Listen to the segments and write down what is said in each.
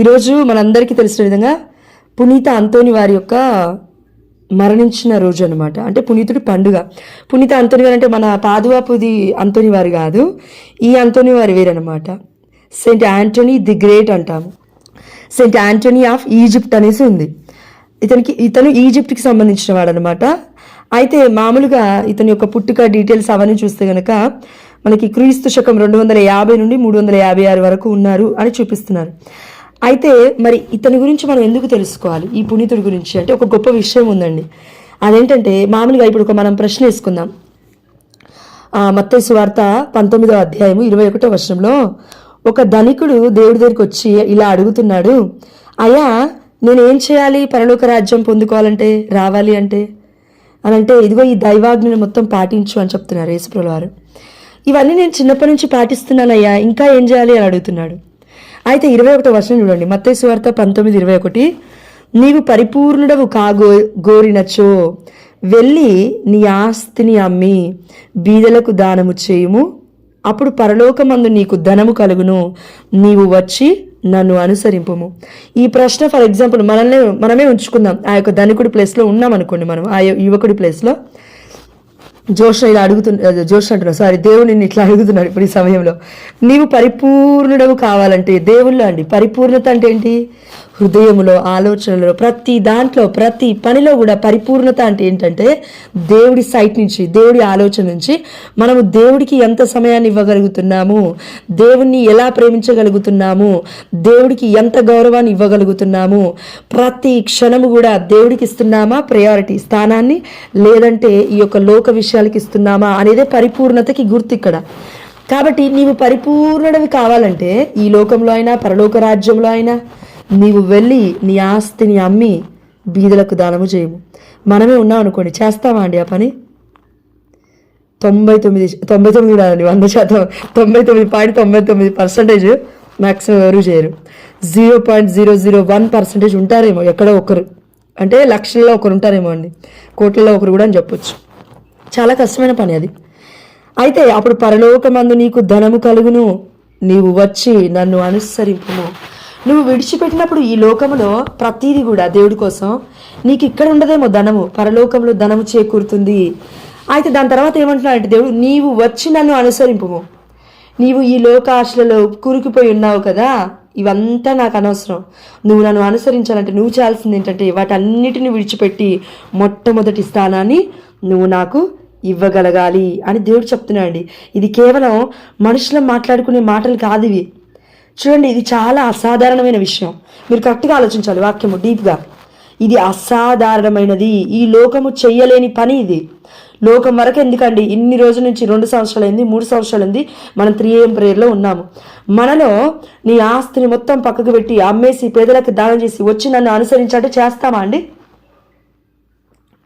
ఈరోజు మనందరికీ తెలిసిన విధంగా పునీత అంతోని వారి యొక్క మరణించిన రోజు అనమాట అంటే పునీతుడి పండుగ. పునీత అంతోని వారు అంటే మన పాదువాపుది అంతోని వారు కాదు. ఈ అంతోని వారి వేరనమాట సెయింట్ యాంటనీ ది గ్రేట్ అంటాము సెయింట్ యాంటనీ ఆఫ్ ఈజిప్ట్ అనేసి ఉంది. ఇతనికి ఇతను ఈజిప్ట్కి సంబంధించిన వాడనమాట అనమాట అయితే మామూలుగా ఇతని యొక్క పుట్టుక డీటెయిల్స్ అవన్నీ చూస్తే గనక మనకి క్రీస్తు శకం రెండు వందల యాభై నుండి మూడు వందల యాభై ఆరు వరకు ఉన్నారు అని చూపిస్తున్నారు. అయితే మరి ఇతని గురించి మనం ఎందుకు తెలుసుకోవాలి? ఈ పునీతుడి గురించి అంటే ఒక గొప్ప విషయం ఉందండి. అదేంటంటే మామూలుగా ఇప్పుడు ఒక మనం ప్రశ్న వేసుకుందాం. ఆ సువార్త పంతొమ్మిదో అధ్యాయము ఇరవై ఒకటో వర్షంలో ఒక ధనికుడు దేవుడి దగ్గరికి వచ్చి ఇలా అడుగుతున్నాడు అయ్యా నేను ఏం చేయాలి? పరలోక రాజ్యం పొందుకోవాలంటే రావాలి అంటే? అని అంటే ఇదిగో ఈ దైవాజ్ఞను మొత్తం పాటించు అని చెప్తున్నారు యేసుప్రభుల వారు ఇవన్నీ నేను చిన్నప్పటి నుంచి పాటిస్తున్నానయ్యా ఇంకా ఏం చేయాలి? అని అడుగుతున్నాడు. అయితే ఇరవై ఒకటో వర్షం చూడండి. మత్తే సువార్త పంతొమ్మిది ఇరవై ఒకటి. నీవు పరిపూర్ణుడవు కాగో గోరినచో. వెళ్ళి నీ ఆస్తిని అమ్మి బీదలకు దానము చేయుము. అప్పుడు పరలోకమందు నీకు ధనము కలుగును. నీవు వచ్చి నన్ను అనుసరింపుము. ఈ ప్రశ్న ఫర్ ఎగ్జాంపుల్ మనల్ని మనమే ఉంచుకుందాం. ఆ యొక్క ధనికుడి ప్లేస్లో ఉన్నాం అనుకోండి మనం ఆ యువకుడి ప్లేస్లో. జోష్ ఇలా అడుగుతున్న జోష్ అంటున్నాడు సారీ దేవుడు నిన్ను ఇట్లా అడుగుతున్నాడు ఇప్పుడు ఈ సమయంలో. నీవు పరిపూర్ణుడవు కావాలంటే దేవుళ్ళు అండి పరిపూర్ణత అంటే ఏంటి? హృదయములో ఆలోచనలో ప్రతి దాంట్లో ప్రతి పనిలో కూడా పరిపూర్ణత అంటే ఏంటంటే దేవుడి సైట్ నుంచి దేవుడి ఆలోచన నుంచి మనము దేవుడికి ఎంత సమయాన్ని ఇవ్వగలుగుతున్నాము? దేవుణ్ణి ఎలా ప్రేమించగలుగుతున్నాము? దేవుడికి ఎంత గౌరవాన్ని ఇవ్వగలుగుతున్నాము? ప్రతి క్షణము కూడా దేవుడికి ఇస్తున్నామా? ప్రయారిటీ స్థానాన్ని? లేదంటే ఈ యొక్క లోక విషయాలకి ఇస్తున్నామా? అనేదే పరిపూర్ణతకి గుర్తు ఇక్కడ. కాబట్టి నీవు పరిపూర్ణడవి కావాలంటే ఈ లోకంలో అయినా పరలోక రాజ్యంలో అయినా నీవు వెళ్ళి నీ ఆస్తిని అమ్మి బీదలకు దానము చేయము. మనమే ఉన్నాం అనుకోండి చేస్తావా అండి ఆ పని? తొంభై తొమ్మిది తొంభై తొమ్మిది కాదండి వంద శాతం. తొంభై తొమ్మిది పాయింట్ తొంభై తొమ్మిది పర్సంటేజ్ మ్యాక్సిమం ఎవరు చేయరు. Zero point zero zero one percentage ఉంటారేమో ఎక్కడో ఒకరు. అంటే లక్షల్లో ఒకరు ఉంటారేమో అండి. కోట్లలో ఒకరు కూడా అని చెప్పొచ్చు. చాలా కష్టమైన పని అది. అయితే అప్పుడు పరలోకమందు నీకు ధనము కలుగును. నీవు వచ్చి నన్ను అనుసరింపుము. నువ్వు విడిచిపెట్టినప్పుడు ఈ లోకములో ప్రతీది కూడా దేవుడి కోసం నీకు ఇక్కడ ఉండదేమో ధనము పరలోకంలో ధనము చేకూరుతుంది. అయితే దాని తర్వాత ఏమంటున్నాడంటే దేవుడు నీవు వచ్చి నన్ను అనుసరింపు నీవు ఈ లోకాశలలో కూరుకుపోయి ఉన్నావు కదా ఇవంతా నాకు అనవసరం. నువ్వు నన్ను అనుసరించాలంటే నువ్వు చేయాల్సింది ఏంటంటే వాటన్నిటిని విడిచిపెట్టి మొట్టమొదటి స్థానాన్ని నువ్వు నాకు ఇవ్వగలగాలి అని దేవుడు చెప్తున్నాడు ఇది కేవలం మనుషులం మాట్లాడుకునే మాటలు కాదు ఇవి. చూడండి ఇది చాలా అసాధారణమైన విషయం. మీరు కరెక్ట్గా ఆలోచించాలి వాక్యము డీప్గా. ఇది అసాధారణమైనది. ఈ లోకము చెయ్యలేని పని ఇది. లోకం వరకు ఎందుకండి? ఇన్ని రోజుల నుంచి రెండు సంవత్సరాలైంది మూడు సంవత్సరాలైంది మనం త్రీ ఏం ప్రేయర్లో ఉన్నాము. మనలో నీ ఆస్తిని మొత్తం పక్కకు పెట్టి అమ్మేసి పేదలకు దానం చేసి వచ్చి నన్ను అనుసరించాలంటే చేస్తామా అండి?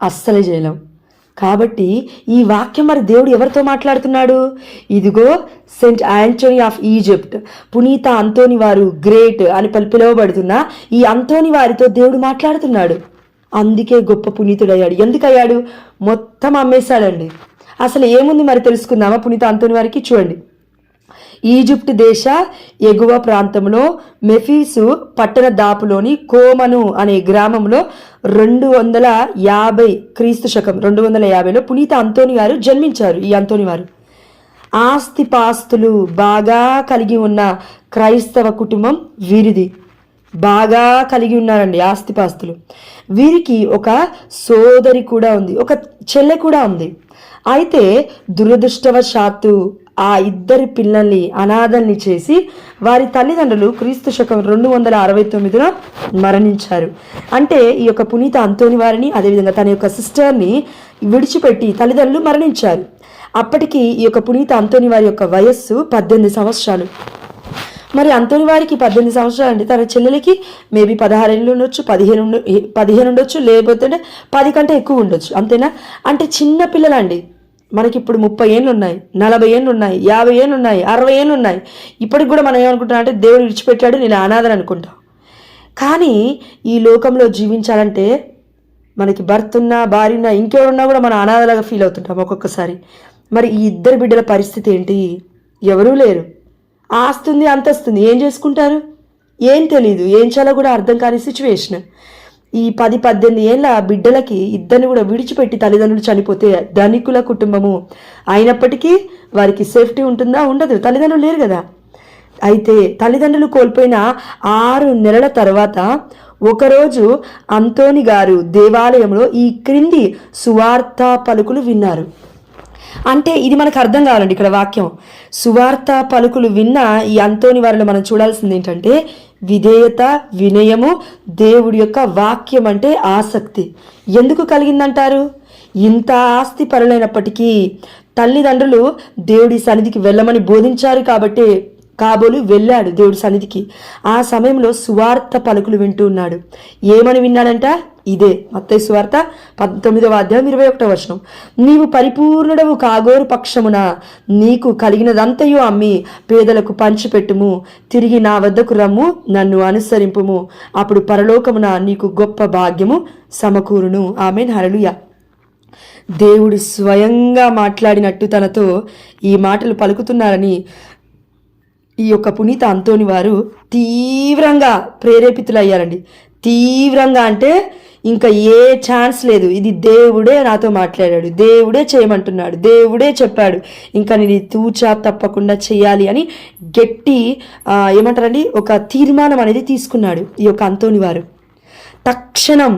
అస్సలే చేయలేము కాబట్టి ఈ వాక్యం మరి దేవుడు ఎవరితో మాట్లాడుతున్నాడు? ఇదిగో సెయింట్ యాంటోనీ ఆఫ్ ఈజిప్ట్ పునీత అంతోని వారు గ్రేట్ అని పలు పిలువబడుతున్న ఈ అంతోని వారితో దేవుడు మాట్లాడుతున్నాడు. అందుకే గొప్ప పునీతుడయ్యాడు. ఎందుకయ్యాడు? మొత్తం అమ్మేశాడండి. అసలు ఏముంది మరి తెలుసుకుందామా పునీత అంతోని వారికి? చూడండి. ఈజిప్ట్ దేశ ఎగువ ప్రాంతంలో మెఫీసు పట్టణ దాపులోని కోమను అనే గ్రామంలో రెండు వందల యాభై క్రీస్తు శకం రెండు వందల యాభైలో పునీత అంతోని గారు జన్మించారు. ఈ అంతోని వారు ఆస్తిపాస్తులు బాగా కలిగి ఉన్న క్రైస్తవ కుటుంబం వీరిది. బాగా కలిగి ఉన్నారండి ఆస్తిపాస్తులు. వీరికి ఒక సోదరి కూడా ఉంది ఒక చెల్లె కూడా ఉంది. అయితే దురదృష్టవశాత్తు ఆ ఇద్దరి పిల్లల్ని అనాథల్ని చేసి వారి తల్లిదండ్రులు క్రీస్తు శకం రెండు వందల అరవై తొమ్మిదిలో మరణించారు. అంటే ఈ యొక్క పునీత అంతోని వారిని అదేవిధంగా తన యొక్క సిస్టర్ని విడిచిపెట్టి తల్లిదండ్రులు మరణించారు. అప్పటికి ఈ యొక్క పునీత అంతోని వారి యొక్క వయస్సు పద్దెనిమిది సంవత్సరాలు. మరి అంతోని వారికి పద్దెనిమిది సంవత్సరాలు అండి తన చెల్లెలకి మేబీ పదహారేళ్ళు ఉండొచ్చు పదిహేను పదిహేను ఉండొచ్చు లేకపోతే పది కంటే ఎక్కువ ఉండొచ్చు. అంతేనా? అంటే చిన్న పిల్లలండి. మనకి ఇప్పుడు ముప్పై ఏళ్ళు ఉన్నాయి నలభై ఏళ్ళు ఉన్నాయి యాభై ఏళ్ళు ఉన్నాయి అరవై ఏళ్ళు ఉన్నాయి ఇప్పటికి కూడా మనం ఏమనుకుంటున్నాం అంటే దేవుడు విడిచిపెట్టాడు నేను అనాథని అనుకుంటాం. కానీ ఈ లోకంలో జీవించాలంటే మనకి భర్త ఉన్నా భార్య ఉన్నా ఇంకెవరున్నా కూడా మనం అనాథలాగా ఫీల్ అవుతుంటాం ఒక్కొక్కసారి. మరి ఈ ఇద్దరు బిడ్డల పరిస్థితి ఏంటి? ఎవరూ లేరు. ఆస్తుంది అంతస్తుంది. ఏం చేసుకుంటారు? ఏం తెలీదు. ఏం చేయాలో కూడా అర్థం కాని సిచ్యువేషన్ ఈ పది పద్దెనిమిది ఏళ్ళ బిడ్డలకి ఇద్దరిని కూడా విడిచిపెట్టి తల్లిదండ్రులు చనిపోతే ధనికుల కుటుంబము అయినప్పటికీ వారికి సేఫ్టీ ఉంటుందా? ఉండదు. తల్లిదండ్రులు లేరు కదా. అయితే తల్లిదండ్రులు కోల్పోయిన ఆరు నెలల తర్వాత ఒకరోజు అంతోని గారు దేవాలయంలో ఈ క్రింది సువార్త పలుకులు విన్నారు. అంటే ఇది మనకు అర్థం కావాలండి ఇక్కడ వాక్యం. సువార్త పలుకులు విన్న ఈ అంతోని వారిలో మనం చూడాల్సింది ఏంటంటే విధేయత వినయము దేవుడి యొక్క వాక్యం అంటే ఆసక్తి. ఎందుకు కలిగిందంటారు? ఇంత ఆస్తి పరులైనప్పటికీ తల్లిదండ్రులు దేవుడి సన్నిధికి వెళ్ళమని బోధించారు కాబట్టి కాబోలు వెళ్ళాడు దేవుడి సన్నిధికి. ఆ సమయంలో సువార్త పలుకులు వింటూ ఉన్నాడు. ఏమని విన్నాడంట? ఇదే. మత్తయి సువార్త పంతొమ్మిదవ అధ్యాయం ఇరవై ఒకటో వర్షం నీవు పరిపూర్ణుడవు కాగోరు పక్షమున. నీకు కలిగినదంతయు అమ్మి పేదలకు పంచిపెట్టుము. తిరిగి నా వద్దకు రమ్ము నన్ను అనుసరింపుము. అప్పుడు పరలోకమున నీకు గొప్ప భాగ్యము సమకూరును. ఆమె హరలుయ దేవుడు స్వయంగా మాట్లాడినట్టు తనతో ఈ మాటలు పలుకుతున్నారని ఈ యొక్క పునీత అంతోని వారు తీవ్రంగా ప్రేరేపితులయ్యారండి. తీవ్రంగా అంటే ఇంకా ఏ ఛాన్స్ లేదు. ఇది దేవుడే నాతో మాట్లాడాడు. దేవుడే చేయమంటున్నాడు. దేవుడే చెప్పాడు. ఇంకా నేను తూచా తప్పకుండా చేయాలి అని గట్టి ఏమంటారండి? ఒక తీర్మానం అనేది తీసుకున్నాడు ఈ యొక్క అంతోని వారు. తక్షణం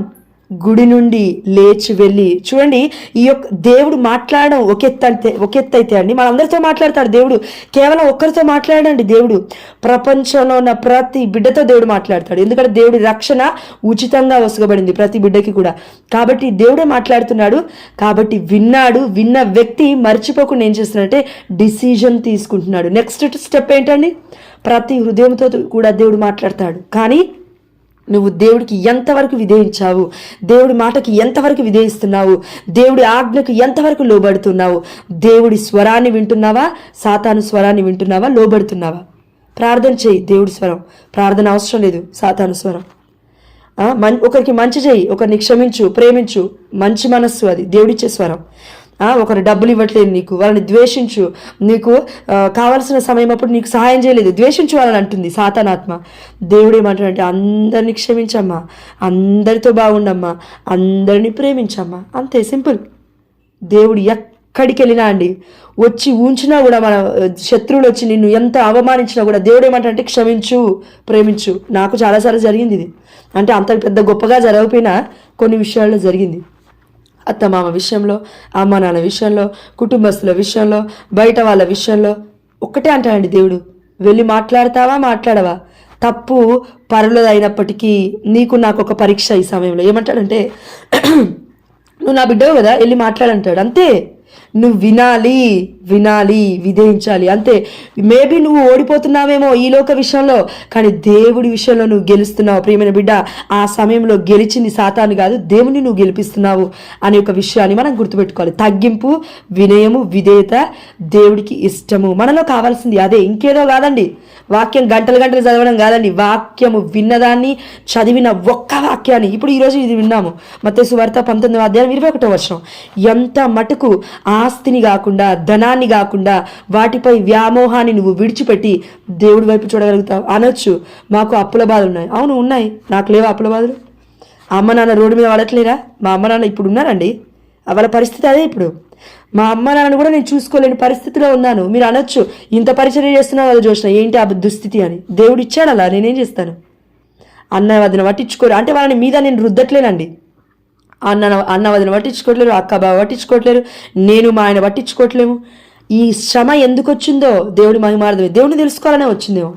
గుడి నుండి లేచి వెళ్ళి చూడండి ఈ యొక్క దేవుడు మాట్లాడడం ఒక ఎత్తు అయితే ఒక ఎత్తు అయితే అండి. మనందరితో మాట్లాడతాడు దేవుడు. కేవలం ఒక్కరితో మాట్లాడండి దేవుడు. ప్రపంచంలో ఉన్న ప్రతి బిడ్డతో దేవుడు మాట్లాడతాడు. ఎందుకంటే దేవుడి రక్షణ ఉచితంగా వసుగబడింది ప్రతి బిడ్డకి కూడా. కాబట్టి దేవుడే మాట్లాడుతున్నాడు. కాబట్టి విన్నాడు విన్న వ్యక్తి మర్చిపోకుండా ఏం చేస్తున్నాడంటే డిసిజన్ తీసుకుంటున్నాడు. నెక్స్ట్ స్టెప్ ఏంటండి? ప్రతి హృదయంతో కూడా దేవుడు మాట్లాడతాడు. కానీ నువ్వు దేవుడికి ఎంతవరకు విధేయించావు? దేవుడి మాటకి ఎంతవరకు విధేయిస్తున్నావు? దేవుడి ఆజ్ఞకు ఎంతవరకు లోబడుతున్నావు? దేవుడి స్వరాన్ని వింటున్నావా? సాతాను స్వరాన్ని వింటున్నావా? లోబడుతున్నావా? ప్రార్థన చేయి దేవుడి స్వరం. ప్రార్థన అవసరం లేదు సాతాను స్వరం. మన్ ఒకరికి మంచి చేయి ఒకరిని క్షమించు ప్రేమించు. మంచి మనస్సు అది దేవుడిచ్చే స్వరం. ఒకరు డబ్బులు ఇవ్వట్లేదు నీకు వాళ్ళని ద్వేషించు. నీకు కావాల్సిన కావలసిన సమయం అప్పుడు నీకు సహాయం చేయలేదు. ద్వేషించు వాళ్ళని అంటుంది సాతానాత్మ దేవుడు ఏమంటాడంటే అందరిని క్షమించమ్మా. అందరితో బాగుండమ్మా. అందరినీ ప్రేమించమ్మా. అంతే సింపుల్. దేవుడు ఎక్కడికి వెళ్ళినా అండి వచ్చి ఉంచినా కూడా మన శత్రువులు వచ్చి నిన్ను ఎంత అవమానించినా కూడా దేవుడు ఏమంటాడంటే క్షమించు ప్రేమించు. నాకు చాలాసార్లు జరిగింది ఇది. అంటే అంత పెద్ద గొప్పగా జరగకపోయినా కొన్ని విషయాల్లో జరిగింది. అత్తమామ విషయంలో అమ్మ నాన్న విషయంలో కుటుంబస్తుల విషయంలో బయట వాళ్ళ విషయంలో ఒక్కటే అంటాడండి దేవుడు. వెళ్ళి మాట్లాడతావా మాట్లాడవా? తప్పు పరులదైనప్పటికీ నీకు నాకు ఒక పరీక్ష ఈ సమయంలో. ఏమంటాడంటే నువ్వు నా బిడ్డవు కదా వెళ్ళి మాట్లాడంటాడు. అంతే. నువ్వు వినాలి వినాలి విధేయించాలి. అంతే. మేబీ నువ్వు ఓడిపోతున్నావేమో ఈ లోక విషయంలో కానీ దేవుడి విషయంలో నువ్వు గెలుస్తున్నావు. ప్రియమైన బిడ్డ ఆ సమయంలో గెలిచింది సాతాను కాదు దేవుని నువ్వు గెలిపిస్తున్నావు అనే ఒక విషయాన్ని మనం గుర్తుపెట్టుకోవాలి. తగ్గింపు వినయము విధేయత దేవుడికి ఇష్టము. మనలో కావాల్సింది అదే. ఇంకేదో కాదండి. వాక్యం గంటలు గంటలు చదవడం కాదండి. వాక్యము విన్నదాన్ని చదివిన ఒక్క వాక్యాన్ని. ఇప్పుడు ఈరోజు ఇది విన్నాము. మత్తే సువార్త పంతొమ్మిది అధ్యాయం ఇరవై ఒకటో వర్షం ఎంత మటుకు ఆస్తిని కాకుండా ధనాన్ని కాకుండా వాటిపై వ్యామోహాన్ని నువ్వు విడిచిపెట్టి దేవుడి వైపు చూడగలుగుతావు? అనొచ్చు. మాకు అప్పుల బాధలు ఉన్నాయి. అవును ఉన్నాయి. నాకు లేవా అప్పుల బాధలు? అమ్మ నాన్న రోడ్డు మీద వాడట్లేరా? మా అమ్మ నాన్న ఇప్పుడు ఉన్నారండి. వాళ్ళ పరిస్థితి అదే ఇప్పుడు. మా అమ్మ నాన్న కూడా నేను చూసుకోలేని పరిస్థితిలో ఉన్నాను. మీరు అనొచ్చు ఇంత పరిచయం చేస్తున్నావు కదా చూసిన ఏంటి ఆ దుస్థితి అని. దేవుడు ఇచ్చాడు అలా నేనేం చేస్తాను? అన్న వదిన పట్టించుకోరు. అంటే వాళ్ళని మీద నేను రుద్దట్లేనండి. అన్న అన్న వదిన పట్టించుకోవట్లేరు అక్క బావ పట్టించుకోవట్లేరు నేను మా ఆయన పట్టించుకోవట్లేము ఈ శ్రమ ఎందుకు వచ్చిందో దేవుడి మహిమార్థమే దేవుడిని తెలుసుకోవాలనే వచ్చిందేమో.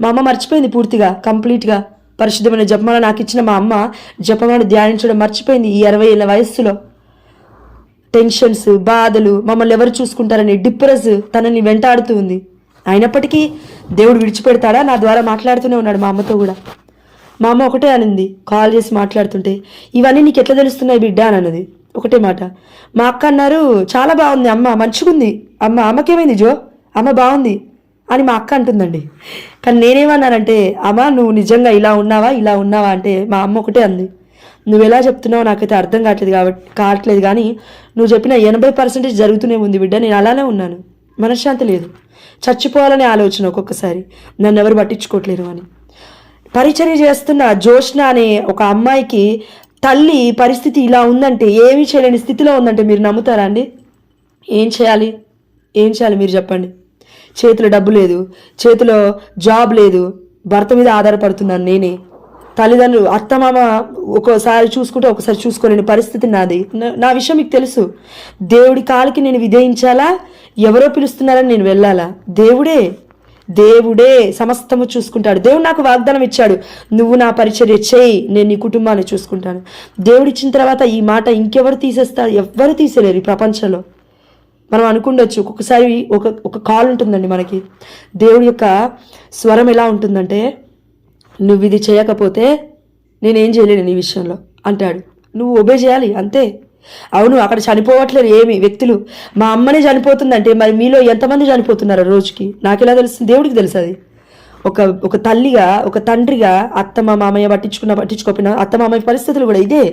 మా అమ్మ మర్చిపోయింది పూర్తిగా కంప్లీట్గా. పరిశుద్ధమైన జపమాల నాకు ఇచ్చిన మా అమ్మ జపమాలను ధ్యానించడం మర్చిపోయింది ఈ అరవై ఏళ్ళ వయస్సులో. టెన్షన్స్ బాధలు మమ్మల్ని ఎవరు చూసుకుంటారని డిప్రెస్ తనని వెంటాడుతూ ఉంది. అయినప్పటికీ దేవుడు విడిచిపెడతాడా? నా ద్వారా మాట్లాడుతూనే ఉన్నాడు మా అమ్మతో కూడా. మా అమ్మ ఒకటే అనింది కాల్ చేసి మాట్లాడుతుంటే ఇవన్నీ నీకు ఎట్లా తెలుస్తున్నాయి బిడ్డ? అని అన్నది. ఒకటే మాట. మా అక్క అన్నారు చాలా బాగుంది అమ్మ మంచిగుంది. అమ్మ అమ్మకేమైంది జో? అమ్మ బాగుంది. అని మా అక్క అంటుందండి. కానీ నేనేమన్నానంటే అమ్మ నువ్వు నిజంగా ఇలా ఉన్నావా? ఇలా ఉన్నావా? అంటే మా అమ్మ ఒకటే అంది. నువ్వు ఎలా చెప్తున్నావు నాకైతే అర్థం కావట్లేదు కాబట్టి కావట్లేదు కానీ నువ్వు చెప్పిన ఎనభై పర్సెంటేజ్ జరుగుతూనే ఉంది బిడ్డ నేను అలానే ఉన్నాను. మనశ్శాంతి లేదు. చచ్చిపోవాలనే ఆలోచన ఒక్కొక్కసారి. నన్ను ఎవరు పట్టించుకోవట్లేరు అని. పరిచర్య చేస్తున్న జోష్ణ అనే ఒక అమ్మాయికి తల్లి పరిస్థితి ఇలా ఉందంటే ఏమీ చేయలేని స్థితిలో ఉందంటే మీరు నమ్ముతారా అండి? ఏం చేయాలి? ఏం చేయాలి మీరు చెప్పండి. చేతిలో డబ్బు లేదు. చేతిలో జాబ్ లేదు. భర్త మీద ఆధారపడుతున్నాను నేనే. తల్లిదండ్రులు అత్తమామ ఒక్కోసారి చూసుకుంటే ఒకసారి చూసుకోలేని పరిస్థితి నాది. నా- నా విషయం మీకు తెలుసు. దేవుడి కాలికి నేను విధేయించాలా? ఎవరో పిలుస్తున్నారని నేను వెళ్ళాలా? దేవుడే దేవుడే సమస్తము చూసుకుంటాడు. దేవుడు నాకు వాగ్దానం ఇచ్చాడు. నువ్వు నా పరిచర్య చేయి నేను నీ కుటుంబాన్ని చూసుకుంటాను. దేవుడు ఇచ్చిన తర్వాత ఈ మాట ఇంకెవరు తీసేస్తారు ఎవ్వరు తీసేలేరు ఈ ప్రపంచంలో. మనం అనుకుండొచ్చు ఒక్కొక్కసారి ఒక ఒక కాల్ ఉంటుందండి మనకి. దేవుడి యొక్క స్వరం ఎలా ఉంటుందంటే నువ్వు ఇది చేయకపోతే నేనేం చేయలేను నీ విషయంలో అంటాడు. నువ్వు ఒబే చేయాలి అంతే. అవును అక్కడ చనిపోవట్లేదు ఏమి వ్యక్తులు. మా అమ్మనే చనిపోతుందంటే మరి మీలో ఎంతమంది చనిపోతున్నారు రోజుకి? నాకు ఎలా తెలుస్తుంది? దేవుడికి తెలుసు అది ఒక ఒక తల్లిగా ఒక తండ్రిగా అత్త మా మామయ్య పట్టించుకున్న పట్టించుకోపోయిన అత్త మామయ్య పరిస్థితులు కూడా ఇదే.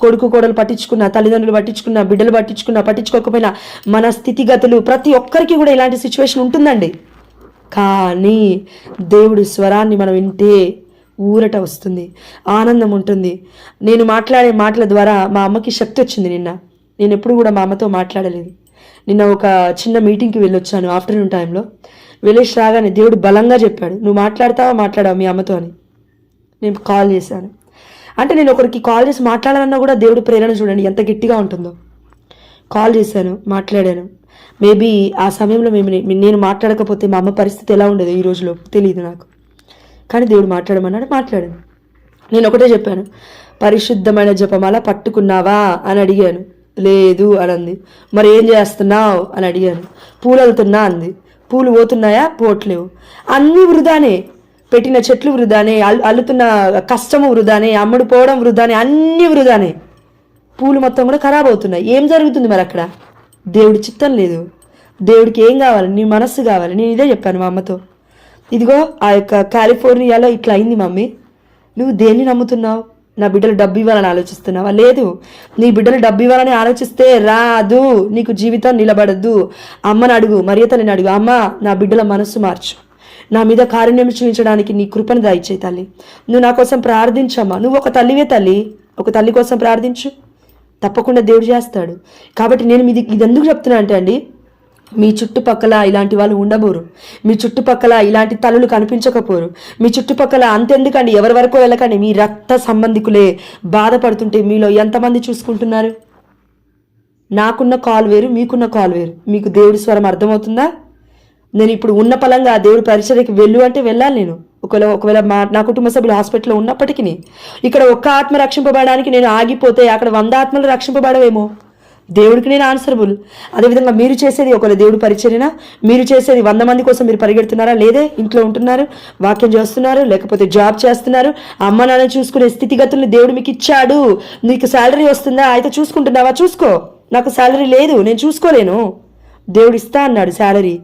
కొడుకు కోడలు పట్టించుకున్న తల్లిదండ్రులు పట్టించుకున్న బిడ్డలు పట్టించుకున్న పట్టించుకోకపోయినా మన స్థితిగతులు ప్రతి ఒక్కరికి కూడా ఇలాంటి సిచ్యువేషన్ ఉంటుందండి. కానీ దేవుడి స్వరాన్ని మనం వింటే ఊరట వస్తుంది. ఆనందం ఉంటుంది. నేను మాట్లాడే మాటల ద్వారా మా అమ్మకి శక్తి వచ్చింది నిన్న. నేను ఎప్పుడు కూడా మా అమ్మతో మాట్లాడలేదు. నిన్న ఒక చిన్న మీటింగ్కి వెళ్ళొచ్చాను ఆఫ్టర్నూన్ టైంలో. వెళ్ళేసి రాగానే దేవుడు బలంగా చెప్పాడు నువ్వు మాట్లాడతావా మాట్లాడావు మీ అమ్మతో అని. నేను కాల్ చేశాను. అంటే నేను ఒకరికి కాల్ చేసి మాట్లాడాలన్నా కూడా దేవుడు ప్రేరణ చూడండి ఎంత గట్టిగా ఉంటుందో. కాల్ చేశాను మాట్లాడాను. మేబీ ఆ సమయంలో మేము నేను మాట్లాడకపోతే మా అమ్మ పరిస్థితి ఎలా ఉండేదో ఈ రోజులో తెలియదు నాకు. కానీ దేవుడు మాట్లాడమన్నాడు మాట్లాడాను నేను ఒకటే చెప్పాను పరిశుద్ధమైన జపమాల పట్టుకున్నావా అని అడిగాను. లేదు అని అంది మరి ఏం చేస్తున్నావు అని అడిగాను. పూలు వెళ్తున్నా అంది. పూలు పోతున్నాయా? పోవట్లేవు. అన్నీ వృధానే. పెట్టిన చెట్లు వృధానే అల్- అల్లుతున్న కష్టము వృధానే అమ్ముడు పోవడం వృధానే అన్నీ వృధానే. పూలు మొత్తం కూడా ఖరాబ్ అవుతున్నాయి. ఏం జరుగుతుంది మరి అక్కడ? దేవుడి చిత్తం లేదు. దేవుడికి ఏం కావాలి? నీ మనస్సు కావాలి. నేను ఇదే చెప్పాను మా అమ్మతో. ఇదిగో ఆ యొక్క కాలిఫోర్నియాలో ఇట్లా అయింది మమ్మీ. నువ్వు దేన్ని నమ్ముతున్నావు? నా బిడ్డలు డబ్బు ఇవ్వాలని ఆలోచిస్తున్నావా? లేదు. నీ బిడ్డలు డబ్బు ఇవ్వాలని ఆలోచిస్తే రాదు. నీకు జీవితం నిలబడద్దు అమ్మని అడుగు మరియతని అడుగు. అమ్మ నా బిడ్డల మనస్సు మార్చు. నా మీద కారుణ్యం చూపించడానికి నీ కృపను దయచేయి తల్లి. నువ్వు నా కోసం ప్రార్థించమ్మా. నువ్వు ఒక తల్లివే తల్లి. ఒక తల్లి కోసం ప్రార్థించు. తప్పకుండా దేవుడు చేస్తాడు. కాబట్టి నేను ఇది ఇది ఎందుకు చెప్తున్నా అంటే అండి మీ చుట్టుపక్కల ఇలాంటి వాళ్ళు ఉండబోరు. మీ చుట్టుపక్కల ఇలాంటి తలలు కనిపించకపోరు. మీ చుట్టుపక్కల అంతెందుకండి? ఎవరి వరకు వెళ్ళకండి? మీ రక్త సంబంధికులే బాధపడుతుంటే మీలో ఎంతమంది చూసుకుంటున్నారు? నాకున్న కాల్ వేరు మీకున్న కాల్ వేరు. మీకు దేవుడి స్వరం అర్థమవుతుందా? నేను ఇప్పుడు ఉన్న పలంగా దేవుడి పరిచర్యకి వెళ్ళు అంటే వెళ్ళాలి నేను. ఒకవేళ ఒకవేళ మా నా కుటుంబ సభ్యులు హాస్పిటల్లో ఉన్నప్పటికీ ఇక్కడ ఒక్క ఆత్మ రక్షింపబడడానికి నేను ఆగిపోతే అక్కడ వంద ఆత్మలు రక్షింపబడవేమో? దేవుడికి నేను ఆన్సరబుల్ అదేవిధంగా మీరు చేసేది ఒకవేళ దేవుడి పరిచర్యన మీరు చేసేది వంద మంది కోసం మీరు పరిగెడుతున్నారా? లేదే ఇంట్లో ఉంటున్నారు వాక్యం చేస్తున్నారు లేకపోతే జాబ్ చేస్తున్నారు అమ్మ నాన్న చూసుకునే స్థితిగతుల్ని దేవుడు మీకు ఇచ్చాడు. నీకు శాలరీ వస్తుందా? అయితే చూసుకుంటున్నావా? చూసుకో. నాకు శాలరీ లేదు నేను చూసుకోలేను. దేవుడు ఇస్తా అన్నాడు శాలరీ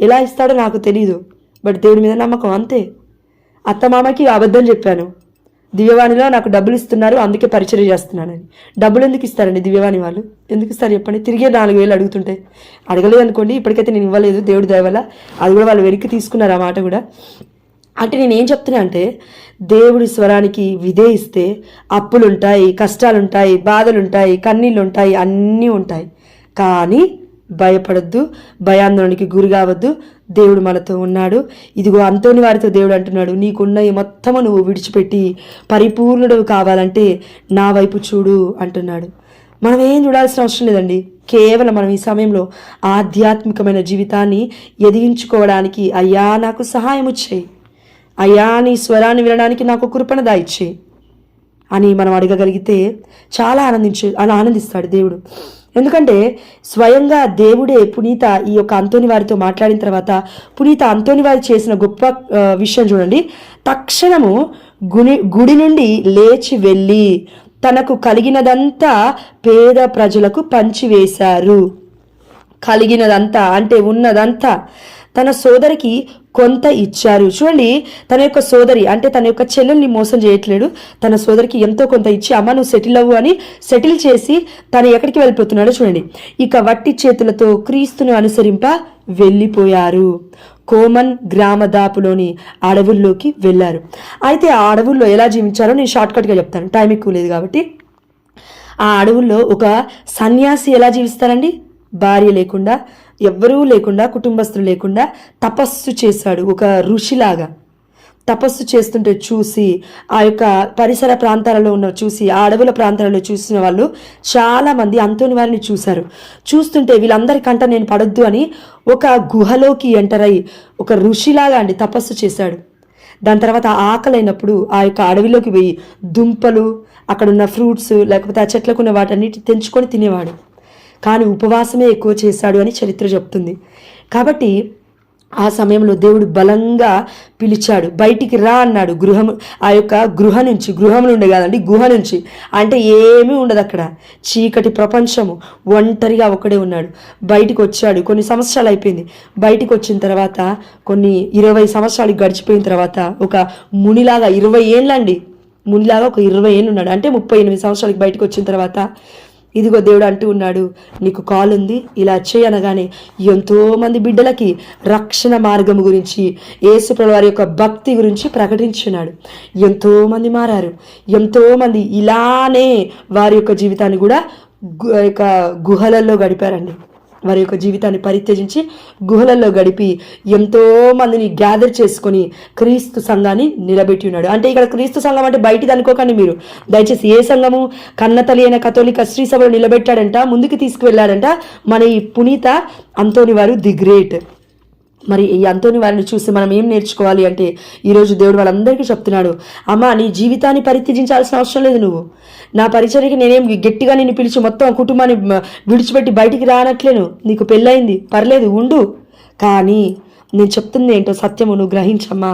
ఎలా ఇస్తాడో నాకు తెలియదు బట్ దేవుడి మీద నమ్మకం అంతే. అత్తమామకి అబద్ధం చెప్పాను. దివ్యవాణిలో నాకు డబ్బులు ఇస్తున్నారు అందుకే పరిచయం చేస్తున్నానని డబ్బులు ఎందుకు ఇస్తారండి దివ్యవాణి వాళ్ళు? ఎందుకు ఇస్తారు చెప్పండి? తిరిగే నాలుగు వేలు అడుగుతుంటే. అడగలేదు అనుకోండి ఇప్పటికైతే నేను ఇవ్వలేదు దేవుడి దయవల్ల అది కూడా వాళ్ళు వెనక్కి తీసుకున్నారు ఆ మాట కూడా. అంటే నేను ఏం చెప్తున్నా అంటే దేవుడి స్వరానికి విధేయిస్తే అప్పులుంటాయి కష్టాలుంటాయి బాధలుంటాయి కన్నీళ్ళుంటాయి అన్నీ ఉంటాయి. కానీ భయపడద్దు భయాందోళనకి గురి కావద్దు. దేవుడు మనతో ఉన్నాడు. ఇదిగో అంతోని వారితో దేవుడు అంటున్నాడు నీకున్న ఈ మొత్తము నువ్వు విడిచిపెట్టి పరిపూర్ణుడు కావాలంటే నా వైపు చూడు అంటున్నాడు. మనం ఏం చూడాల్సిన అవసరం లేదండి. కేవలం మనం ఈ సమయంలో ఆధ్యాత్మికమైన జీవితాన్ని ఎదిగించుకోవడానికి అయ్యా నాకు సహాయం చేయి. అయ్యా నీ స్వరాన్ని వినడానికి నాకు కృపణ దాయిచ్చేయి. అని మనం అడగగలిగితే చాలా ఆనందించే అలా ఆనందిస్తాడు దేవుడు. ఎందుకంటే స్వయంగా దేవుడే పునీత ఈ యొక్క అంతోని వారితో మాట్లాడిన తర్వాత పునీత అంతోని వారి చేసిన గొప్ప విషయం చూడండి. తక్షణము గుడి గుడి నుండి లేచి వెళ్ళి తనకు కలిగినదంతా పేద ప్రజలకు పంచివేశారు. కలిగినదంతా అంటే ఉన్నదంతా తన సోదరికి కొంత ఇచ్చారు. చూడండి తన యొక్క సోదరి అంటే తన యొక్క చెల్లెల్ని మోసం చేయట్లేడు. తన సోదరికి ఎంతో కొంత ఇచ్చి అమ్మ నువ్వు సెటిల్ అవ్వు అని సెటిల్ చేసి తను ఎక్కడికి వెళ్ళిపోతున్నాడో చూడండి. ఇక వట్టి చేతులతో క్రీస్తును అనుసరింప వెళ్ళిపోయారు. కోమన్ గ్రామ దాపులోని అడవుల్లోకి వెళ్ళారు. అయితే ఆ అడవుల్లో ఎలా జీవించారో నేను షార్ట్కట్గా చెప్తాను. టైం ఎక్కువ లేదు కాబట్టి. ఆ అడవుల్లో ఒక సన్యాసి ఎలా జీవిస్తారండి? భార్య లేకుండా ఎవ్వరూ లేకుండా కుటుంబస్తులు లేకుండా తపస్సు చేశాడు ఒక ఋషిలాగా. తపస్సు చేస్తుంటే చూసి ఆ యొక్క పరిసర ప్రాంతాలలో ఉన్న చూసి ఆ అడవుల ప్రాంతాలలో చూసిన వాళ్ళు చాలామంది అంతోని వారిని చూశారు. చూస్తుంటే వీళ్ళందరికంట నేను పడొద్దు అని ఒక గుహలోకి ఎంటర్ అయ్యి ఒక ఋషిలాగా అండి తపస్సు చేశాడు. దాని తర్వాత ఆకలైనప్పుడు ఆ యొక్క అడవిలోకి పోయి దుంపలు అక్కడ ఉన్న ఫ్రూట్స్ లేకపోతే ఆ చెట్లకు ఉన్న వాటన్నిటి తెంచుకొని తినేవాడు. కానీ ఉపవాసమే ఎక్కువ చేశాడు అని చరిత్ర చెప్తుంది. కాబట్టి ఆ సమయంలో దేవుడు బలంగా పిలిచాడు బయటికి రా అన్నాడు. గృహము ఆ యొక్క గృహ నుంచి గృహంలో ఉండే కాదండి గుహ నుంచి. అంటే ఏమీ ఉండదు అక్కడ. చీకటి ప్రపంచము ఒంటరిగా ఒకడే ఉన్నాడు. బయటికి వచ్చాడు. కొన్ని సంవత్సరాలు అయిపోయింది. బయటికి వచ్చిన తర్వాత కొన్ని ఇరవై సంవత్సరాలు గడిచిపోయిన తర్వాత ఒక మునిలాగా ఇరవై ఏళ్ళండి. మునిలాగా ఒక ఇరవై ఏళ్ళు ఉన్నాడు. అంటే ముప్పై ఎనిమిది సంవత్సరాలకి బయటకు వచ్చిన తర్వాత ఇదిగో దేవుడు అంటూ ఉన్నాడు నీకు కాల్ ఉంది ఇలా చేయనగానే ఎంతోమంది బిడ్డలకి రక్షణ మార్గం గురించి యేసుప్రభు వారి యొక్క భక్తి గురించి ప్రకటించున్నాడు. ఎంతోమంది మారారు. ఎంతోమంది ఇలానే వారి యొక్క జీవితాన్ని కూడా యొక్క గుహలలో గడిపారండి. వారి యొక్క జీవితాన్ని పరిత్యజించి గుహలలో గడిపి ఎంతో మందిని గ్యాదర్ చేసుకొని క్రీస్తు సంఘాన్ని నిలబెట్టి ఉన్నాడు. అంటే ఇక్కడ క్రీస్తు సంఘం అంటే బయటిది అనుకోకండి మీరు. దయచేసి ఏ సంఘము కన్నతలి అయిన కథోలిక శ్రీ సభలో నిలబెట్టాడంట ముందుకు తీసుకువెళ్ళాడంట మన ఈ పునీత అంతోని వారు ది గ్రేట్. మరి ఈ అంతోని వారిని చూసి మనం ఏం నేర్చుకోవాలి అంటే ఈరోజు దేవుడు వాళ్ళందరికీ చెప్తున్నాడు అమ్మా నీ జీవితాన్ని పరిత్యజించాల్సిన అవసరం లేదు నువ్వు. నా పరిచర్యకి నేనేం గట్టిగా నిన్ను పిలిచి మొత్తం కుటుంబాన్ని విడిచిపెట్టి బయటికి రానట్లేను. నీకు పెళ్ళయింది. పర్లేదు ఉండు. కానీ నేను చెప్తుంది ఏంటో సత్యము నువ్వు గ్రహించమ్మా.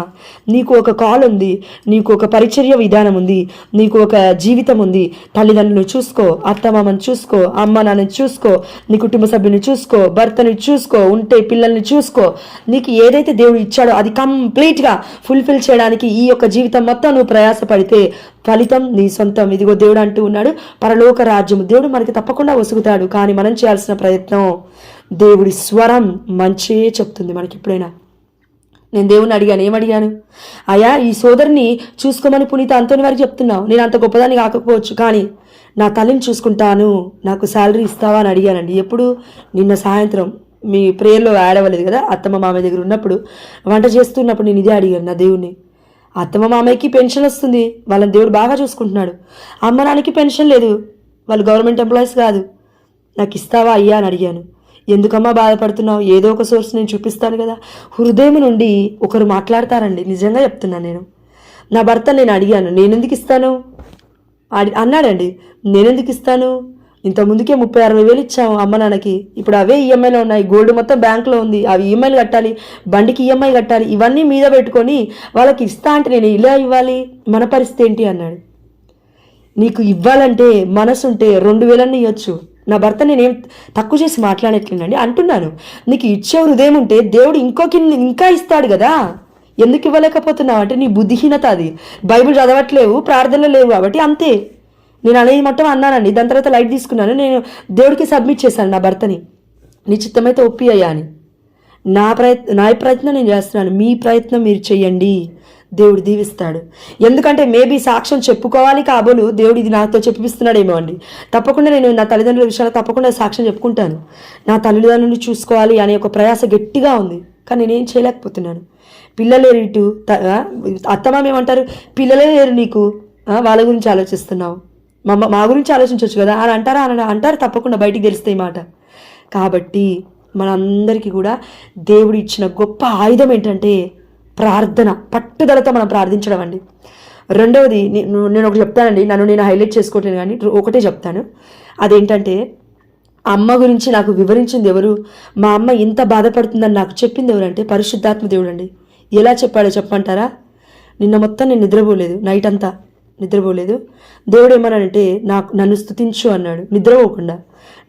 నీకు ఒక కాల్ ఉంది నీకు ఒక పరిచర్య విధానం ఉంది నీకు ఒక జీవితం ఉంది. తల్లిదండ్రులను చూసుకో అత్తమామని చూసుకో అమ్మ నాన్నని చూసుకో నీ కుటుంబ సభ్యుని చూసుకో భర్తని చూసుకో ఉంటే పిల్లల్ని చూసుకో. నీకు ఏదైతే దేవుడు ఇచ్చాడో అది కంప్లీట్గా ఫుల్ఫిల్ చేయడానికి ఈ యొక్క జీవితం మొత్తం నువ్వు ప్రయాసపడితే ఫలితం నీ సొంతం. ఇదిగో దేవుడు అంటూ ఉన్నాడు పరలోక రాజ్యము దేవుడు మనకి తప్పకుండా వసుగుతాడు కానీ మనం చేయాల్సిన ప్రయత్నం దేవుడి స్వరం మంచే చెప్తుంది మనకి ఎప్పుడైనా నేను దేవుణ్ణి అడిగాను ఏమడిగాను? అయ్యా ఈ సోదరిని చూసుకోమని పునీత అంతోని వారికి చెప్తున్నావు. నేను అంత గొప్పదాన్ని కాకపోవచ్చు కానీ నా తల్లిని చూసుకుంటాను. నాకు శాలరీ ఇస్తావా అని అడిగానండి. ఎప్పుడు? నిన్న సాయంత్రం. మీ ప్రేయర్లో యాడ్ అవ్వలేదు కదా అత్తమ్మ మామయ్య దగ్గర ఉన్నప్పుడు. వంట చేస్తున్నప్పుడు నేను ఇదే అడిగాను నా దేవుణ్ణి. అత్తమ్మ మామయ్యకి పెన్షన్ వస్తుంది. వాళ్ళని దేవుడు బాగా చూసుకుంటున్నాడు. అమ్మ నాన్నకి పెన్షన్ లేదు. వాళ్ళు గవర్నమెంట్ ఎంప్లాయీస్ కాదు. నాకు ఇస్తావా అయ్యా అని అడిగాను. ఎందుకమ్మా బాధపడుతున్నావు? ఏదో ఒక సోర్స్ నేను చూపిస్తాను కదా. హృదయం నుండి ఒకరు మాట్లాడతారండి. నిజంగా చెప్తున్నాను నేను. నా భర్త నేను అడిగాను నేనెందుకు ఇస్తాను? అడి అన్నాడండి నేనెందుకు ఇస్తాను? ఇంత ముందుకే ముప్పై అరవై వేలు ఇచ్చాము అమ్మ నాన్నకి ఇప్పుడు అవే ఈఎంఐలో ఉన్నాయి. గోల్డ్ మొత్తం బ్యాంక్లో ఉంది. అవి ఈఎంఐలు కట్టాలి బండికి ఈఎంఐ కట్టాలి. ఇవన్నీ మీద పెట్టుకొని వాళ్ళకి ఇస్తా అంటే నేను ఇలా ఇవ్వాలి? మన పరిస్థితి ఏంటి? అన్నాడు. నీకు ఇవ్వాలంటే మనసుంటే రెండు వేలన్నీ ఇవ్వచ్చు నా భర్త నేనేం తక్కువ చేసి మాట్లాడట్లేనండి అంటున్నాను. నీకు ఇచ్చే హృదయం ఉంటే దేవుడు ఇంకొక ఇంకా ఇస్తాడు కదా. ఎందుకు ఇవ్వలేకపోతున్నావు అంటే నీ బుద్ధిహీనత అది. బైబిల్ చదవట్లేవు ప్రార్థనలు లేవు కాబట్టి అంతే. నేను అనేది మొత్తం అన్నానండి దాని తర్వాత లైట్ తీసుకున్నాను నేను దేవుడికి సబ్మిట్ చేశాను నా భర్తని. నీ చిత్తమైతే ఒప్పి అయ్యా అని. నా ప్రయత్న నా ప్రయత్నం నేను చేస్తున్నాను. మీ ప్రయత్నం మీరు చెయ్యండి. దేవుడు దీవిస్తాడు. ఎందుకంటే మేబీ సాక్ష్యం చెప్పుకోవాలి కాబోలు దేవుడు ఇది నాతో చెప్పిస్తున్నాడేమో అండి. తప్పకుండా నేను నా తల్లిదండ్రుల విషయాలు తప్పకుండా సాక్ష్యం చెప్పుకుంటాను. నా తల్లిదండ్రులను చూసుకోవాలి అనే ఒక ప్రయాస గట్టిగా ఉంది. కానీ నేనేం చేయలేకపోతున్నాను. పిల్లలే ఇటు త- అత్తమామ ఏమంటారు? పిల్లలే లేరు నీకు. వాళ్ళ గురించి ఆలోచిస్తున్నావు. మా మా గురించి ఆలోచించవచ్చు కదా అని అంటారా? అని అంటారు తప్పకుండా బయటికి తెలిస్తే ఈ మాట. కాబట్టి మనందరికీ కూడా దేవుడు ఇచ్చిన గొప్ప ఆయుధం ఏంటంటే ప్రార్థన పట్టుదలతో మనం ప్రార్థించడం అండి. రెండవది నేను ఒకటి చెప్తానండి. నన్ను నేను హైలైట్ చేసుకోవట్లేదు కానీ ఒకటే చెప్తాను. అదేంటంటే అమ్మ గురించి నాకు వివరించింది ఎవరు? మా అమ్మ ఇంత బాధపడుతుందని నాకు చెప్పింది ఎవరంటే పరిశుద్ధాత్మ దేవుడు అండి. ఎలా చెప్పాడో చెప్పమంటారా? నిన్న మొత్తం నేను నిద్రపోలేదు నైట్ అంతా నిద్రపోలేదు. దేవుడు ఏమన్నాడంటే నాకు నన్ను స్థుతించు అన్నాడు. నిద్రపోకుండా.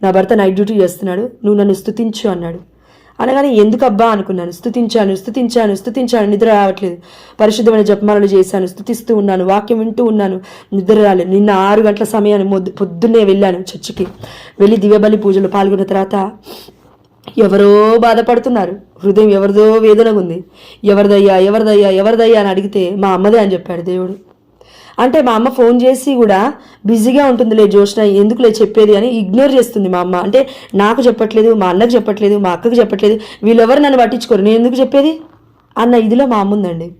నా భర్త నైట్ డ్యూటీ చేస్తున్నాడు. నువ్వు నన్ను స్థుతించు అన్నాడు. అనగానే ఎందుకబ్బా అనుకున్నాను. స్తుతించాను స్తుతించాను స్తుతించాను. నిద్ర రావట్లేదు. పరిశుద్ధమైన జపమాలను చేశాను. స్థుతిస్తూ ఉన్నాను. వాక్యం వింటూ ఉన్నాను. నిద్ర రాలేదు. నిన్న ఆరు గంటల సమయాన్ని మొద్దు పొద్దున్నే వెళ్ళాను చర్చికి. వెళ్ళి దివ్యబలి పూజలు పాల్గొన్న తర్వాత ఎవరో బాధపడుతున్నారు. హృదయం ఎవరిదో వేదనగా ఉంది ఎవరిదయ్యా? ఎవరిదయ్యా? ఎవరిదయ్యా? అని అడిగితే మా అమ్మదే అని చెప్పాడు దేవుడు. అంటే మా అమ్మ ఫోన్ చేసి కూడా బిజీగా ఉంటుందిలే జోష్న ఎందుకులే చెప్పేది అని ఇగ్నోర్ చేస్తుంది మా అమ్మ. అంటే నాకు చెప్పట్లేదు మా అన్నకు చెప్పట్లేదు మా అక్కకు చెప్పట్లేదు వీళ్ళెవరు నన్ను పట్టించుకోరు. నేను ఎందుకు చెప్పేది? అన్న ఇదిలో మా అమ్మ ఉందండి.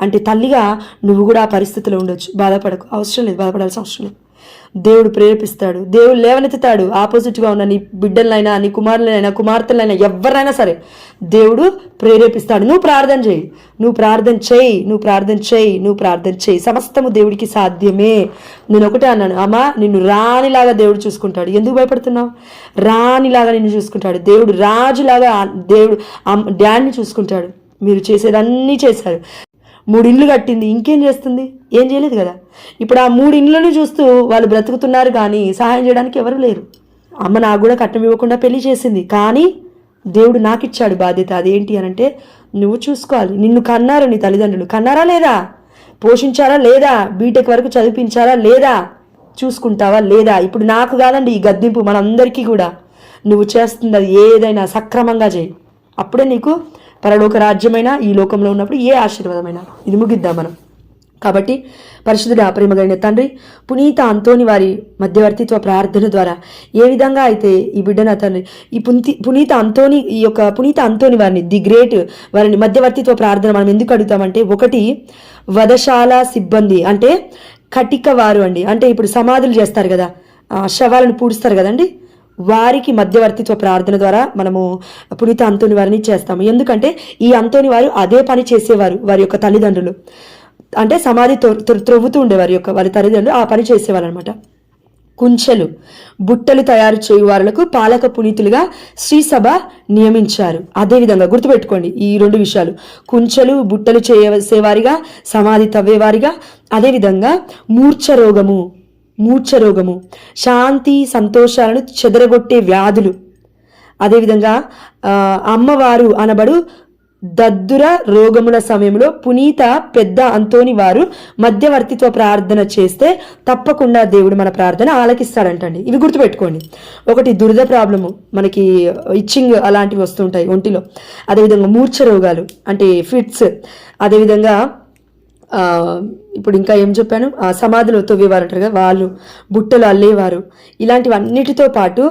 అంటే తల్లిగా నువ్వు కూడా ఆ పరిస్థితిలో ఉండొచ్చు. బాధపడకు. అవసరం లేదు బాధపడాల్సిన అవసరం లేదు. దేవుడు ప్రేరేపిస్తాడు. దేవుడు లేవనెత్తుతాడు. ఆపోజిట్గా ఉన్న నీ బిడ్డలైనా నీ కుమారులైనా కుమార్తెలైనా ఎవరినైనా సరే దేవుడు ప్రేరేపిస్తాడు. నువ్వు ప్రార్థన చేయి. నువ్వు ప్రార్థన చేయి. నువ్వు ప్రార్థన చేయి. నువ్వు ప్రార్థన చేయి. సమస్తము దేవుడికి సాధ్యమే. నేను ఒకటే అన్నాను. అమ్మా నిన్ను రాణిలాగా దేవుడు చూసుకుంటాడు. ఎందుకు భయపడుతున్నావు? రాణిలాగా నిన్ను చూసుకుంటాడు. దేవుడు రాజులాగా దేవుడు డాడ్ని చూసుకుంటాడు. మీరు చేసేదన్నీ చేశారు. మూడు ఇండ్లు కట్టింది. ఇంకేం చేస్తుంది? ఏం చేయలేదు కదా? ఇప్పుడు ఆ మూడు ఇండ్లను చూస్తూ వాళ్ళు బ్రతుకుతున్నారు కానీ సహాయం చేయడానికి ఎవరు లేరు. అమ్మ నాకు కూడా కట్నం ఇవ్వకుండా పెళ్ళి చేసింది. కానీ దేవుడు నాకు ఇచ్చాడు బాధ్యత. అదేంటి అని అంటే నువ్వు చూసుకోవాలి. నిన్ను కన్నారు నీ తల్లిదండ్రులు. కన్నారా లేదా? పోషించారా లేదా? బీటెక్ వరకు చదివించారా లేదా? చూసుకుంటావా లేదా? ఇప్పుడు నాకు కాదండి ఈ గద్దింపు మనందరికీ కూడా. నువ్వు చేస్తుంది అది ఏదైనా సక్రమంగా చేయి. అప్పుడే నీకు పరలోక రాజ్యమైనా ఈ లోకంలో ఉన్నప్పుడు ఏ ఆశీర్వాదమైనా ఇది ముగిద్దాం మనం. కాబట్టి పరిశుద్ధుడ ప్రేమగలిగిన తండ్రి పునీత అంతోని వారి మధ్యవర్తిత్వ ప్రార్థన ద్వారా ఏ విధంగా అయితే ఈ బిడ్డన తండ్రి ఈ పుంతి పునీత అంతోని ఈ యొక్క పునీత అంతోని వారిని ది గ్రేట్ వారిని మధ్యవర్తిత్వ ప్రార్థన మనం ఎందుకు అడుగుతామంటే ఒకటి వధశాల సిబ్బంది అంటే కటిక వారు అండి. అంటే ఇప్పుడు సమాధులు చేస్తారు కదా శవాలను పూడుస్తారు కదండి? వారికి మధ్యవర్తిత్వ ప్రార్థన ద్వారా మనము పునీత అంతోని వారిని చేస్తాము. ఎందుకంటే ఈ అంతోని వారు అదే పని చేసేవారు వారి యొక్క తల్లిదండ్రులు. అంటే సమాధి త్రొ- త్రొ- త్రవ్వుతూ ఉండేవారి యొక్క వారి తల్లిదండ్రులు ఆ పని చేసేవారు అనమాట కుంచెలు బుట్టలు తయారు చేయు వారులకు పాలక పునీతులుగా శ్రీసభ నియమించారు. అదేవిధంగా గుర్తుపెట్టుకోండి ఈ రెండు విషయాలు. కుంచెలు బుట్టలు చేసేవారిగా సమాధి తవ్వేవారిగా అదేవిధంగా మూర్ఛ రోగము మూర్ఛ రోగము శాంతి సంతోషాలను చెదరగొట్టే వ్యాధులు. అదేవిధంగా అమ్మవారు అనబడు దద్దుర రోగముల సమయంలో పునీత పెద్ద అంతోని వారు మధ్యవర్తిత్వ ప్రార్థన చేస్తే తప్పకుండా దేవుడు మన ప్రార్థన ఆలకిస్తాడంటండి. ఇవి గుర్తుపెట్టుకోండి. ఒకటి దురద ప్రాబ్లము మనకి ఇచ్చింగ్ అలాంటివి వస్తుంటాయి ఒంటిలో. అదేవిధంగా మూర్ఛ రోగాలు అంటే ఫిట్స్. అదేవిధంగా ఇప్పుడు ఇంకా ఏం చెప్పాను? ఆ సమాధులు తవ్వేవారు అంటారు కదా వాళ్ళు బుట్టలు అల్లేవారు. ఇలాంటివన్నిటితో పాటు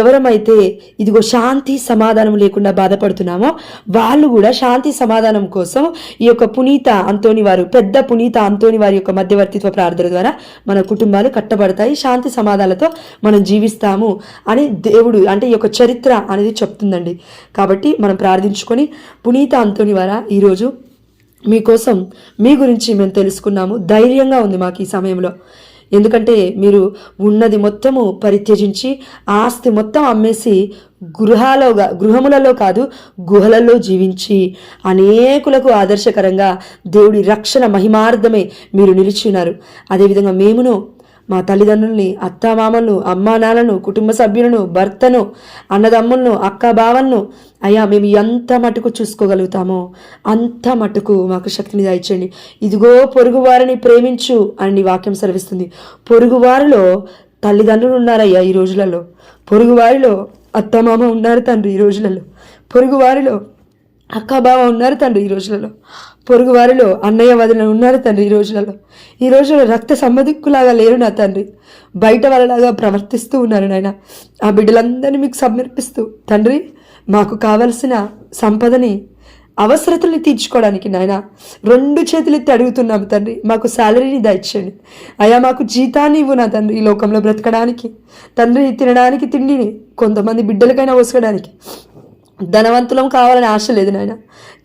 ఎవరమైతే ఇదిగో శాంతి సమాధానం లేకుండా బాధపడుతున్నామో వాళ్ళు కూడా శాంతి సమాధానం కోసం ఈ యొక్క పునీత అంతోని వారు పెద్ద పునీత అంతోని వారి యొక్క మధ్యవర్తిత్వ ప్రార్థన ద్వారా మన కుటుంబాలు కట్టబడతాయి. శాంతి సమాధానాలతో మనం జీవిస్తాము అని దేవుడు అంటే ఈ యొక్క చరిత్ర అనేది చెప్తుందండి. కాబట్టి మనం ప్రార్థించుకొని పునీత అంతోని వారా ఈరోజు మీకోసం మీ గురించి మేము తెలుసుకున్నాము. ధైర్యంగా ఉంది మాకు ఈ సమయంలో. ఎందుకంటే మీరు ఉన్నది మొత్తము పరిత్యజించి ఆస్తి మొత్తం అమ్మేసి గృహాలోగా గృహములలో కాదు గుహలలో జీవించి అనేకులకు ఆదర్శకరంగా దేవుడి రక్షణ మహిమార్థమే మీరు నిలిచినారు అదేవిధంగా మేమును మా తల్లిదండ్రుల్ని అత్తామామలను అమ్మా నాన్నను కుటుంబ సభ్యులను భర్తను అన్నదమ్ములను అక్క బావలను అయ్యా మేము ఎంత మటుకు చూసుకోగలుగుతామో అంత మటుకు మాకు శక్తిని దాయిచ్చండి ఇదిగో పొరుగువారిని ప్రేమించు అని వాక్యం సెలవిస్తుంది. పొరుగువారిలో తల్లిదండ్రులు ఉన్నారయ్యా ఈ రోజులలో. పొరుగువారిలో అత్తమామ ఉన్నారు తండ్రి ఈ రోజులలో. పొరుగువారిలో అక్క బావ ఉన్నారు తండ్రి ఈ రోజులలో. పొరుగు వారిలో అన్నయ్య వదిన ఉన్నారు తండ్రి ఈ రోజులలో. ఈ రోజుల్లో రక్త సంబంధికులాగా లేరు నా తండ్రి. బయట వాళ్ళలాగా ప్రవర్తిస్తూ ఉన్నారు నాయన. ఆ బిడ్డలందరినీ మీకు సమర్పిస్తూ తండ్రి మాకు కావలసిన సంపదని అవసరతల్ని తీర్చుకోవడానికి నాయన రెండు చేతులు ఎత్తి అడుగుతున్నాము తండ్రి. మాకు శాలరీని దయచేయండి. అయా మాకు జీతాన్ని ఇవ్వు నా తండ్రి ఈ లోకంలో బ్రతకడానికి. తండ్రి తినడానికి తిండిని కొంతమంది బిడ్డలకైనా వసకడానికి ధనవంతులం కావాలని ఆశ లేదు నాయన.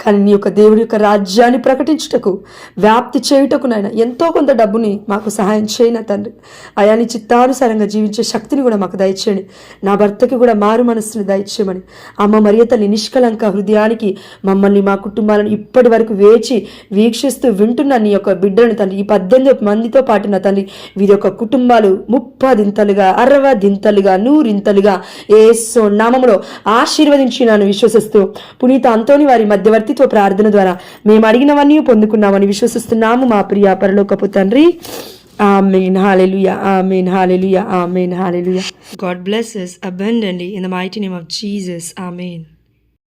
కానీ నీ యొక్క దేవుడి యొక్క రాజ్యాన్ని ప్రకటించుటకు వ్యాప్తి చేయుటకు నాయన ఎంతో కొంత డబ్బుని మాకు సహాయం చేయన తండ్రి. అయా నీ చిత్తానుసారంగా జీవించే శక్తిని కూడా మాకు దయచేయండి. నా భర్తకి కూడా మారు మనస్సుని దయచేయమని. అమ్మ మరియ తల్లి నిష్కలంక హృదయానికి మమ్మల్ని మా కుటుంబాలను ఇప్పటి వరకు వేచి వీక్షిస్తూ వింటున్న నీ యొక్క బిడ్డను తండ్రి ఈ పద్దెనిమిది మందితో పాటు నా తండ్రి వీరి యొక్క కుటుంబాలు ముప్పదింతలుగా అరవదింతలుగా నూరింతలుగా ఏసో నామములో అని విశ్వసిస్తూ పునీత అంతోని వారి మధ్యవర్తిత్వ ప్రార్థన ద్వారా మేము అడిగినవన్నీ పొందుకున్నామని విశ్వసిస్తున్నాము మా ప్రియ పరలోకపు తండ్రి. Amen hallelujah amen hallelujah amen hallelujah God bless us in mighty name of Jesus amen